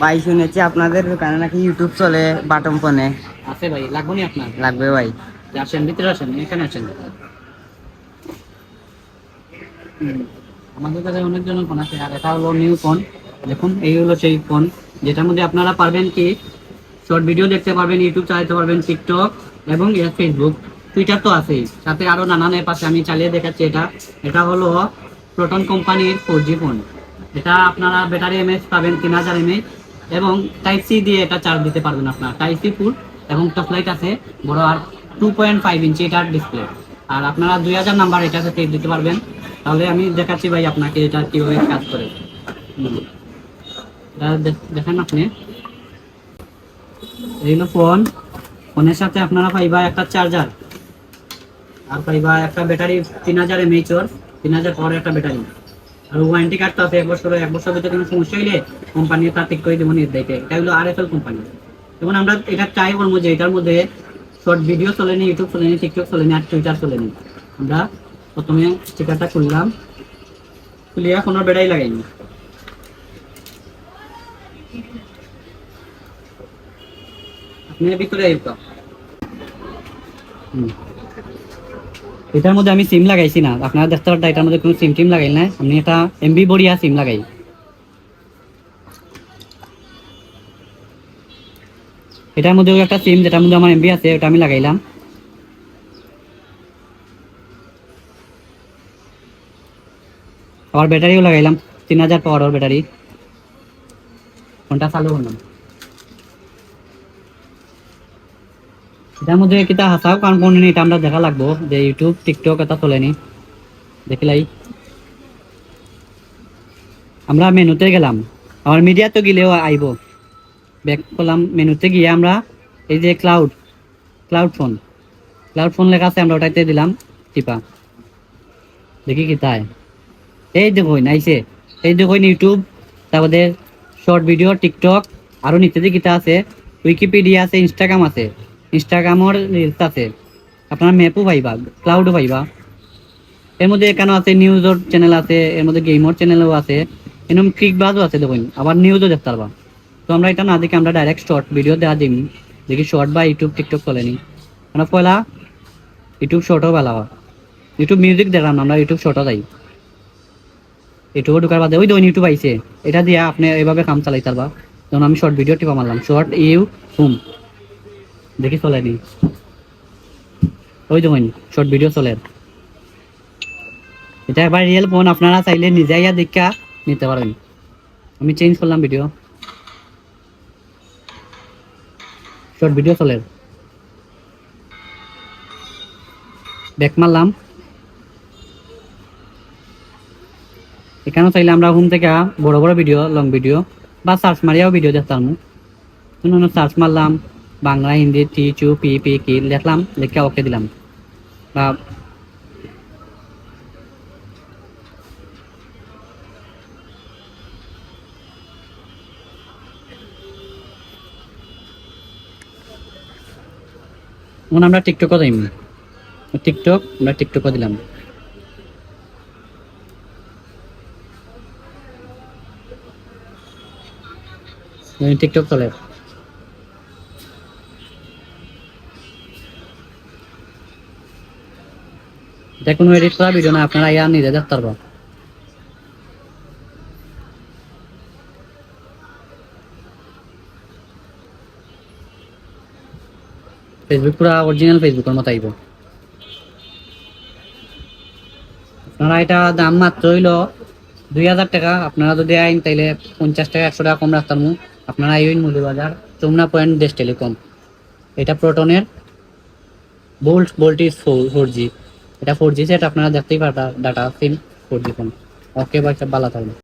ভাই শুনেছি আপনাদের দোকানে নাকি ইউটিউব চলে বাটম ফোনে আছে ভাই লাগবে নি আপনার? লাগবে ভাই। আসেন ভিতরে আসেন এখানে আসেন। আমাদের কাছে অনেক জনের ফোন আছে আর এটা হলো নিউ ফোন দেখুন এই হলো সেই ফোন যেটার মধ্যে আপনারা পারবেন কি? শর্ট ভিডিও দেখতে পারবেন ইউটিউব চালাতে পারবেন টিকটক এবং ফেসবুক টুইটার তো আছেই সাথে আরও নানান অ্যাপ আছে আমি চালিয়ে দেখাচ্ছি এটা। এটা হলো প্রোটন কোম্পানির ফোর জি ফোন এটা আপনারা ব্যাটারি এমএচ পাবেন তিন হাজার এমএচ এবং টাইপ সি দিয়ে এটা চার্জ দিতে পারবেন আপনার। টাইপ সি ফুল এবং টপ লাইট আছে, বড় আর টু পয়েন্ট ফাইভ ইঞ্চি এটার ডিসপ্লে আর আপনারা দুই হাজার নাম্বার এটাতে টেপ দিতে পারবেন। তাহলে আমি দেখাচ্ছি ভাই আপনাকে এটা কীভাবে কাজ করে। দেখেন আপনি। এই হলো ফোন ফোনের সাথে আপনারা পাইবা একটা চার্জার আর পাইবা একটা ব্যাটারি তিন হাজার এমএইচ ওর তিন হাজার পাওয়ার একটা ব্যাটারি আর ওয়ারেন্টি কার্ড তো আছে, এক বছর এক বছর ভিতরে কোনো সমস্যা হইলে কোম্পানি তা ঠিক করে দেবো নির্দায়িতে এটা হলো আর এফ এল কোম্পানি এবং আমরা এটা ট্রাই করব যে এটার মধ্যে শর্ট ভিডিও চলেনি ইউটিউব চলেনি টিকটক চলেনি, আর টুইটার চলেনি। আমরা প্রথমে স্টিকারটা খুললাম। খুলিয়ে কোনো বেড়াই লাগাইনি। আপনি ভিতরে হুম। এটার মধ্যে আমি সিম লাগাইছি না। আপনারা দেখতে পারেন এটার মধ্যে কোনো সিম টিম লাগাই না আমি এটা এমবি বড়িয়া সিম লাগাই। এটার মধ্যে একটা সিম যেটার মধ্যে আমার এমবি আছে, ওটা আমি লাগাইলাম। আবার ব্যাটারিও লাগাইলাম। তিন হাজার পাওয়ার ব্যাটারি। ফোনটা চালু করলাম। এটার মধ্যে কিতা হাসাও কারণ কোন এটা আমরা দেখা লাগবো, যে ইউটিউব টিকটক এটা চলেনি দেখিলাই। আমরা মেনুতে গেলাম। আমার মিডিয়া তো গেলেও আইব ব্যাক করলাম মেনুতে গিয়ে আমরা এই যে cloud cloud phone cloud phone লেখা আছে আমরা ওটাতে দিলাম, টিপা। দেখি কি তাই। এই দেখুন আইছে এই দেখুন ইউটিউব তারপরে শর্ট ভিডিও টিকটক আরও নিচে যে কিতা আছে উইকিপিডিয়া আছে ইনস্টাগ্রাম আছে। ইনস্টাগ্রামর আছে আপনার ম্যাপও পাইবা ক্লাউডও পাইবা এর মধ্যে এখানে আছে নিউজর চ্যানেল আছে, এর মধ্যে গেমর চ্যানেলও আছে। এরকম ক্লিক বাজও আছে দেখুন, আবার নিউজও দেখতে পারবা। তো আমরা এটা না দেখে আমরা ডাইরেক্ট শর্ট ভিডিও দেওয়া দিম, দেখি শর্ট বা ইউটিউব টিকটক চলেনি। আমরা পয়লা ইউটিউব শর্টও ভালো ইউটিউব মিউজিক দেখলাম না, আমরা ইউটিউব শর্টও যাই ইউটিউবে ঢুকার বাদে, ওই দৈন ইউটিউব আইছে। এটা দিয়া আপনি এইভাবে কাম চালাই পারবা যেমন আমি শর্ট ভিডিও টিপা মারলাম শর্ট ইউ হুম দেখি চলে নি। ওই দেখুন শর্ট ভিডিও চলে। এটা এবার রিয়েল ফোন আপনারা চাইলে নিজে ইয়া দেখা নিতে পারেন। আমি চেঞ্জ করলাম ভিডিও শর্ট ভিডিও চলে। ব্যাক মারলাম। এখানেও চাইলে আমরা হোম থেকে বড় বড় ভিডিও লং ভিডিও বা সার্চ মারিয়াও ভিডিও দেখতাম। সার্চ মারলাম। বাংলা, হিন্দি, টি, চু, পি পি, কি লিখলাম, লিখে ওকে দিলাম। বা এখন আমরা টিকটকও যাইম টিকটক, আমরা টিকটকও দিলাম। টিকটক চলে। এটা কোনো এডিট করা ভিডিও না, আপনারা ইয়া নিজে দেখতে পারব ফেসবুক পুরা অরিজিনাল ফেসবুকের মতো আইব। আপনারা এটা দাম মাত্র হইল দুই হাজার টাকা। আপনারা যদি আইন তাইলে পঞ্চাশ টাকা, একশো টাকা কম রাখতাম। আপনারা আইন বাজার চৌমনা পয়েন্ট, দেশ টেলিকম। এটা প্রোটনের bolt bolt is four G এটা ফোর জি সেট আপনারা দেখতেই পারবেন data SIM four G phone okay ভাই সব ভালো থাকবে